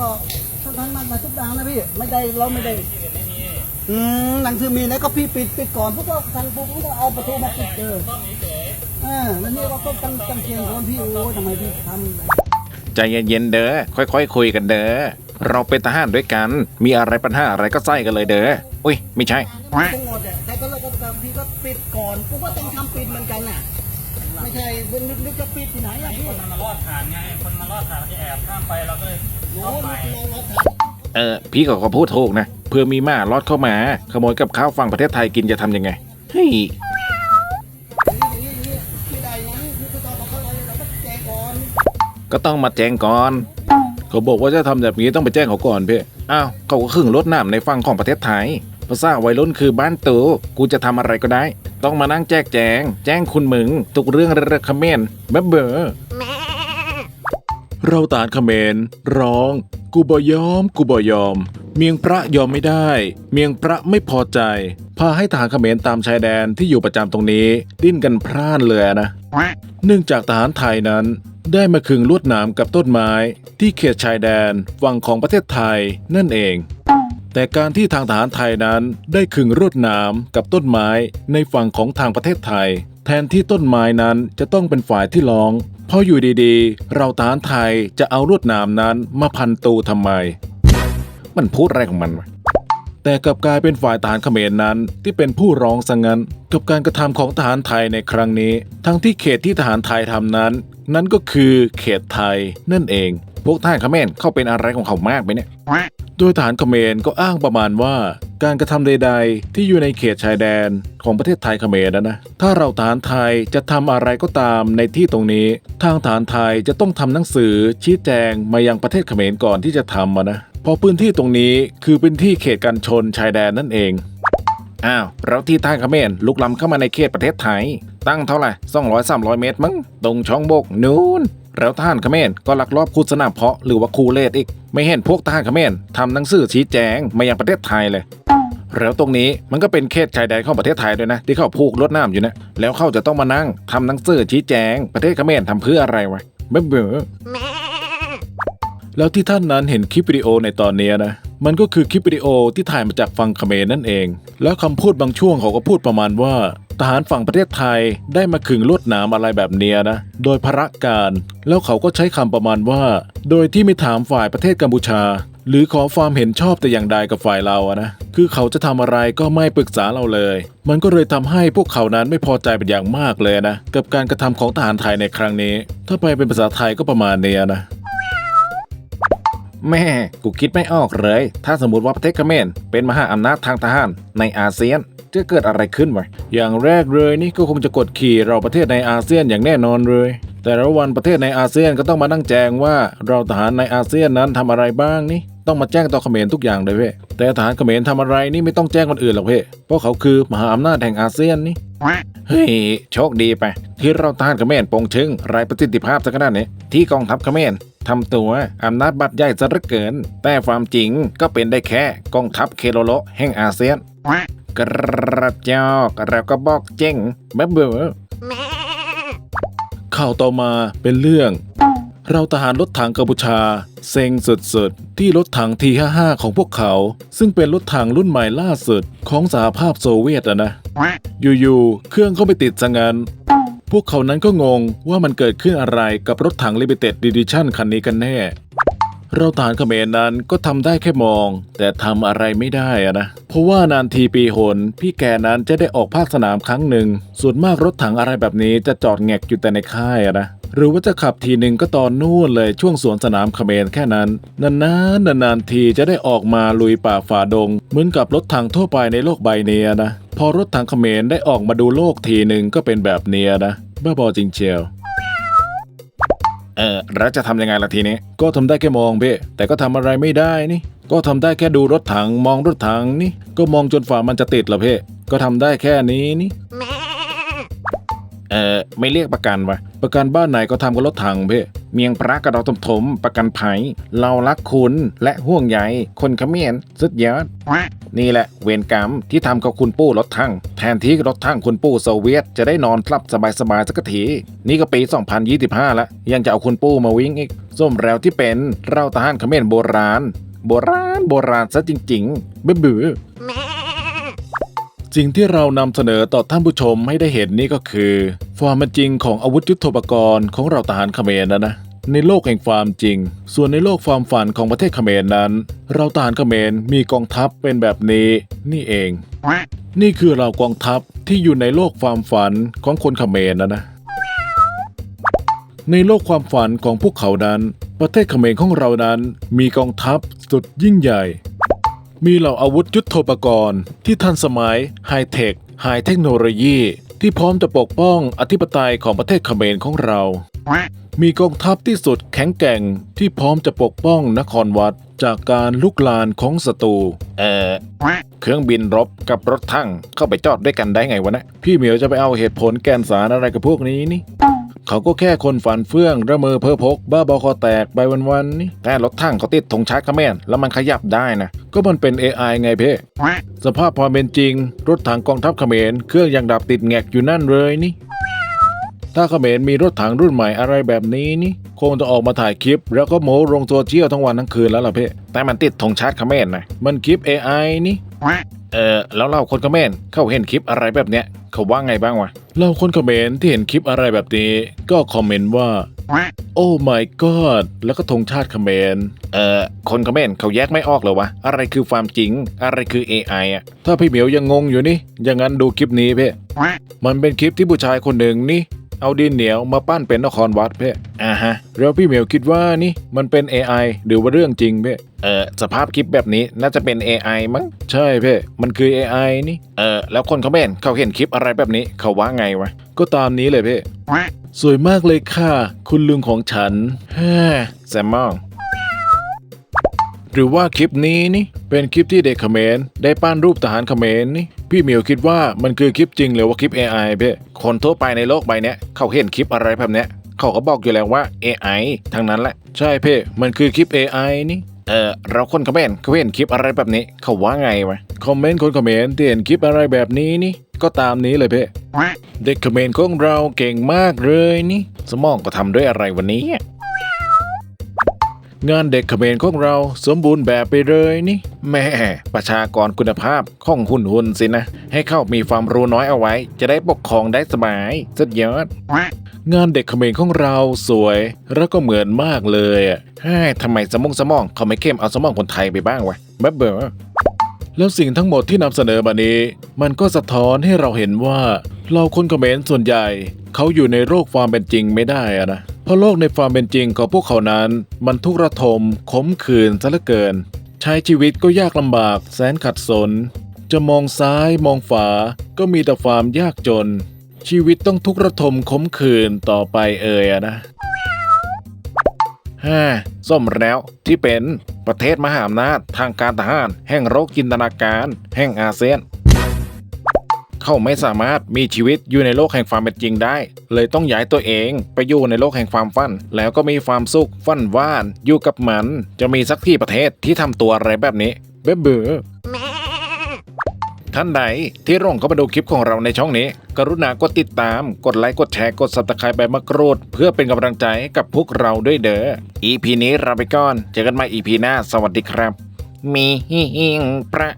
ก็ทั้งทั้งมันมาทุกดังนะพี่ ไม่ได้เราไม่ได้ อืมหนังสือมีนะก็พี่ปิดปิดก่อนพวกก็ทางปุ๊บก็เอาประตูมาปิดเจออ่าแล้วนี่ว่าก็ตั้งตั้งเชียงคนพี่โอ้ยทำไมพี่ทำแบบใจเย็นๆเด้อค่อยๆคุยกันเด้อเราเป็นทหารด้วยกัน มีอะไรปัญหาอะไรก็ใส่กันเลยเด้ออุ้ยไม่ใช่ทั้งหมดอะใครก็เลิกก็ตามพี่ก็ปิดก่อนกูก็ต้องทำปิดเหมือนกันน่ะไม่ใช่นึกนึกจะปิดที่ไหนอะพี่คนมันมารอดฐานไงคนมารอดฐานที่แอบข้ามไปเราก็เลยโอ้ เออพี่ก็ขอพูดถูกนะ เพื่อมีหมาลอดเข้ามา ขโมยกับข้าวฝั่งประเทศไทยกินจะทำยังไงเฮ้ยก็ต้องมาแจ้งก่อน เขาบอกว่าจะทำแบบนี้ต้องไปแจ้งเขาก่อนเพ่อ้าวเขาก็ขึงรถน้ำในฝั่งของประเทศไทยภาษาวัยรุ่นคือบ้านตูกูจะทำอะไรก็ได้ ต้องมานั่งแจกแจง แจ้งคุณมึง ทุกเรื่องระคเมนแบบเบอ เราตานเขมร ร้อง กูบอยอม กูบอยอม เมียงพระยอมไม่ได้ เมียงพระไม่พอใจ พาให้ทหารเขมรตามชายแดนที่อยู่ประจำตรงนี้ ดิ้นกันพร่านเลยนะ เนื่องจากทหารไทยนั้น ได้มาขึงลวดหนามกับต้นไม้ ที่เขตชายแดนฝั่งของประเทศไทยนั่นเองแต่การที่ทางทหารไทยนั้นได้ขึงลวดหนามกับต้นไม้ในฝั่งของทางประเทศไทย แทนที่ต้นไม้นั้นจะต้องเป็นฝ่ายที่ร้อง พราะอยู่ดีๆ เราทหารไทยจะเอาลวดหนามนั้นมาพันตูทำไม มันพูดอะไรของมันวะแต่กลับกลายเป็นฝ่ายทหารเขมรนั้นที่เป็นผู้ร้องซะงงั้นกับการกระทำของทหารไทยในครั้งนี้ ทั้งที่เขตที่ทหารไทยทำนั้น นั่นก็คือเขตไทยนั่นเอง พวกทหารเขมรเข้าเป็นอะไรของเขามากไหมเนี่ย โดยทหารเขมรก็อ้างประมาณว่า การกระทำใด ๆ ที่อยู่ในเขตชายแดนของประเทศไทยเขมรนะนะถ้าเราทหารไทยจะทำอะไรก็ตามในที่ตรงนี้ ทางทหารไทยจะต้องทำหนังสือชี้แจงมายังประเทศเขมรก่อนที่จะทำะนะเพราะพื้นที่ตรงนี้คือพื้นที่เขตกันชนชายแดนนั่นเองอ้าวแล้วที่ทางเขมรลุกล้ำเข้ามาในเขตประเทศไทย ตั้งเท่าไหร่200 300 เมตรมั้งตรงช่องบกนู้น แล้วทหารเขมรก็ลักลอบคูดสนามเพาะหรือว่าคูเลดอีก ไม่เห็นพวกทหารเขมรทำหนังสือชี้แจงมายังประเทศไทยเลยแล้วตรงนี้มันก็เป็นเขตชายแดนของประเทศไทยด้วยนะ ที่เขาผูกลวดน้ำอยู่นะ แล้วเขาจะต้องมานั่งทำหนังสือชี้แจง ประเทศเขมรทำเพื่ออะไรวะเบื่อเบื่อแล้วที่ท่านนั้นเห็นคลิปวิดีโอในตอนนี้นะ มันก็คือคลิปวิดีโอที่ถ่ายมาจากฝั่งเขมรนั่นเอง แล้วคำพูดบางช่วงเขาก็พูดประมาณว่า ทหารฝั่งประเทศไทยได้มาขึงลวดหนามอะไรแบบเนี้ยนะ โดยพระการแล้วเขาก็ใช้คำประมาณว่า โดยที่ไม่ถามฝ่ายประเทศกัมพูชา หรือขอความเห็นชอบแต่อย่างใดกับฝ่ายเราอะนะ คือเขาจะทำอะไรก็ไม่ปรึกษาเราเลย มันก็เลยทำให้พวกเขานั้นไม่พอใจเป็นอย่างมากเลยนะ กับการกระทำของทหารไทยในครั้งนี้ ถ้าไปเป็นภาษาไทยก็ประมาณเนี้ยนะแม่กูคิดไม่ออกเลย ถ้าสมมติว่าประเทศเขมรเป็นมหาอำนาจทางทหารในอาเซียน จะเกิดอะไรขึ้นวะอย่างแรกเลยนี่ก็คงจะกดขี่เราประเทศในอาเซียนอย่างแน่นอนเลย แต่ละวันประเทศในอาเซียนก็ต้องมานั่งแจงว่าเราทหารในอาเซียนนั้นทำอะไรบ้างนี่ต้องมาแจ้งต่อเขมรทุกอย่างเลยเว้ยแต่ทหารเขมรทำอะไรนี่ไม่ต้องแจ้งคนอื่นหรอกเว้ยเพราะเขาคือมหาอำนาจแห่งอาเซียนนี่เฮ้ยโชคดีไป ที่เราทหารเขมรโปงชึงไรประสิทธิภาพสักขนาดนี้ที่กองทัพเขมรทำตัวอำนาจบัตรใหญ่ซะเหลือเกิน แต่ความจริงก็เป็นได้แค่กองทัพเคโลโลแห่งอาเซียน กระจอกเราก็บอกเจ๊งแบบเบอข่าวต่อมาเป็นเรื่อง เราทหารรถถังกัมพูชา เซ็งสุดๆ ที่รถถังที55ของพวกเขา ซึ่งเป็นรถถังรุ่นใหม่ล่าสุดของสหภาพโซเวียตอะนะ อยู่ๆ เครื่องก็ไปติดซะงั้นพวกเขานั้นก็งงว่ามันเกิดขึ้นอะไรกับรถถัง Limited Edition คันนี้กันแน่ เราทหารเขมรนั้นก็ทำได้แค่มอง แต่ทำอะไรไม่ได้อะนะ เพราะว่านานทีปีหน พี่แกนั้นจะได้ออกภาคสนามครั้งหนึ่ง ส่วนมากรถถังอะไรแบบนี้จะจอดแงกอยู่แต่ในค่ายอะนะ หรือว่าจะขับทีหนึ่งก็ตอนนู่นเลยช่วงสวนสนามเขมรแค่นั้น นานๆนานๆทีจะได้ออกมาลุยป่าฝ่าดง เหมือนกับรถถังทั่วไปในโลกใบนี้นะ พอรถถังเขมรได้ออกมาดูโลกทีหนึ่งก็เป็นแบบเนี้ยนะบ้าบอจริงเชียว เออแล้วจะทำยังไงล่ะทีนี้ ก็ทำได้แค่มองเพ่แต่ก็ทำอะไรไม่ได้นี่ ก็ทำได้แค่ดูรถถังมองรถถังนี่ ก็มองจนฝ่ามันจะติดละเพ่ก็ทำได้แค่นี้นี่ เออไม่เรียกประกันวะประกันบ้านไหนก็ทำกับรถถังเพ่เมียงพระกระดอถมถมประกันภัยเรารักคุณและห่วงใยคนเขมรสุดยอดนี่แหละเวรกรรมที่ทำกับคุณปู่รถทั้งแทนที่รถทั้งคุณปู่โซเวียต จะได้นอนหลับสบายๆสักทีนี่ก็ปี 2025แล้วยังจะเอาคุณปู่มาวิ่งอีกส้มแล้วที่เป็นเราทหารเขมรโบราณ โบราณโบราณซะจริงๆเบื่อ สิ่งที่เรานำเสนอต่อท่านผู้ชมให้ได้เห็นนี่ก็คือความเป็นจริงของอาวุธยุทโธปกรณ์ของเราทหารเขมรนะนะในโลกแห่งความจริง ส่วนในโลกความฝันของประเทศเขมรนั้น เราทหารเขมรมีกองทัพเป็นแบบนี้ นี่เอง นี่คือเรากองทัพที่อยู่ในโลกความฝันของคนเขมรนะนะ ในโลกความฝันของพวกเขานั้น ประเทศเขมรของเรานั้น มีกองทัพสุดยิ่งใหญ่ มีเหล่าอาวุธยุทโธปกรณ์ ที่ทันสมัยไฮเทคไฮเทคโนโลยี ที่พร้อมจะปกป้องอธิปไตยของประเทศเขมรของเรา มีกองทัพที่สุดแข็งแกร่งที่พร้อมจะปกป้องนครวัดจากการลุกลานของศัตรูเออเครื่องบินรบกับรถถังเข้าไปจอดด้วยกันได้ไงวะนะ พี่เหมียวจะไปเอาเหตุผลแกนสารอะไรกับพวกนี้นี่ เขาก็แค่คนฝันเฟื่อง ระเมอเพ้อพก บ้าบอคอแตกไปวันๆนี่แต่รถถังเขาติดธงชาติเขมรแล้วมันขยับได้นะ ก็มันเป็น AI ไงเพ่สภาพความเป็นจริง รถถังกองทัพเขมรเครื่องยังดับติดแงกอยู่นั่นเลยนี่ ถ้าเขมรมีรถถังรุ่นใหม่อะไรแบบนี้นี่คงจะออกมาถ่ายคลิป แล้วก็โม้ลงโซเชียลทั้งวันทั้งคืนแล้วล่ะเพ่แต่มันติดธงชาติเขมรนะมันคลิป AI นี่ เออแล้วเราคนคอมเขมรเขาเห็นคลิปอะไรแบบเนี้ยเขาว่าไงบ้างวะเราคนคอมเขมรที่เห็นคลิปอะไรแบบนี้ ก็คอมเมนต์ว่าโอ้ my god แล้วก็ธงชาติคอมเขมรเออคนคอมเขมรเขาแยกไม่ออกเหรอวะอะไรคือความจริง อะไรคือ AI อะถ้าพี่เหมียวยังงงอยู่นี่อย่างนั้นดูคลิปนี้เพ่มันเป็นคลิปที่ผู้ชายคนหนึ่งนี่เอาดินเหนียวมาปั้นเป็นนครวัดเพ่อ่าฮะแล้วพี่เหมียวคิดว่านี่มันเป็น AI หรือว่าเรื่องจริงเพ่เออสภาพคลิปแบบนี้น่าจะเป็น AI มั้งใช่เพ่มันคือ AI นี่เออแล้วคนเขมรเขาเห็นคลิปอะไรแบบนี้เขาว่าไงวะก็ตามนี้เลยเพ่สวยมากเลยค่ะ คุณลุงของฉันฮ่าแซมมองหรือว่าคลิปนี้นี่เป็นคลิปที่เด็กเขมรได้ปั้นรูปทหารเขมรนี่พี่เหมียวคิดว่ามันคือคลิปจริงหรือว่าคลิป AI เพ่คนทั่วไปในโลกใบเนี้ยเขาเห็นคลิปอะไรแบบเนี้ยเขาก็บอกอยู่แล้วว่า AI ทั้งนั้นแหละ ใช่เพ่มันคือคลิป AI นี่ เออเราคนคอมเขมรเขาเห็นคลิปอะไรแบบนี้ เขาว่าไงวะคอมเมนต์คนเขมรที่เห็นคลิปอะไรแบบนี้นี่ก็ตามนี้เลยเพ่เด็กเขมรของเราเก่งมากเลยนี่ สมองก็ทำด้วยอะไรวันนี้งานเด็กเขมรของเราสมบูรณ์แบบไปเลยนี่แม่ประชากรคุณภาพของหุ่นหุ่นสินะ ให้เข้ามีความรู้น้อยเอาไว้ จะได้ปกครองได้สบายสุดยอด งานเด็กเขมรของเราสวยแล้วก็เหมือนมากเลยอะเฮ้ยทำไมสมองสมองเขาไม่เข้มเอาสมองคนไทยไปบ้างวะเบ้อเบ้อแล้วสิ่งทั้งหมดที่นำเสนอมานี้ มันก็สะท้อนให้เราเห็นว่า เราคนเขมรส่วนใหญ่ เขาอยู่ในโลกความเป็นจริงไม่ได้อะนะเพราะโลกในความเป็นจริงของพวกเขานั้น มันทุกระทมขมขื่นซะเหลือเกิน ใช้ชีวิตก็ยากลำบากแสนขัดสน จะมองซ้ายมองฝาก็มีแต่ความยากจน ชีวิตต้องทุกข์ระทมขมขื่นต่อไปเอ่ยอะนะฮ่าส้มแล้วที่เป็นประเทศมหาอำนาจทางการทหาร แห่งโรคจินตนาการ แห่งอาเซียน เขาไม่สามารถมีชีวิตอยู่ในโลกแห่งความเป็นจริงได้ เลยต้องย้ายตัวเองไปอยู่ในโลกแห่งความฝัน แล้วก็มีความสุขฝันว่าน อยู่กับมัน จะมีสักที่ประเทศที่ทำตัวอะไรแบบนี้เบ้อเบือ ท่านใดที่ร่งเข้ามาดูคลิปของเราในช่องนี้ กรุณากดติดตาม กดไลค์กดแชร์กดสับตะไคร้ใบมะกรูด เพื่อเป็นกำลังใจกับพวกเราด้วยเด้อ EP นี้เราไปก่อน เจอกันใหม่ EP หน้า สวัสดีครับ มีหิงพระ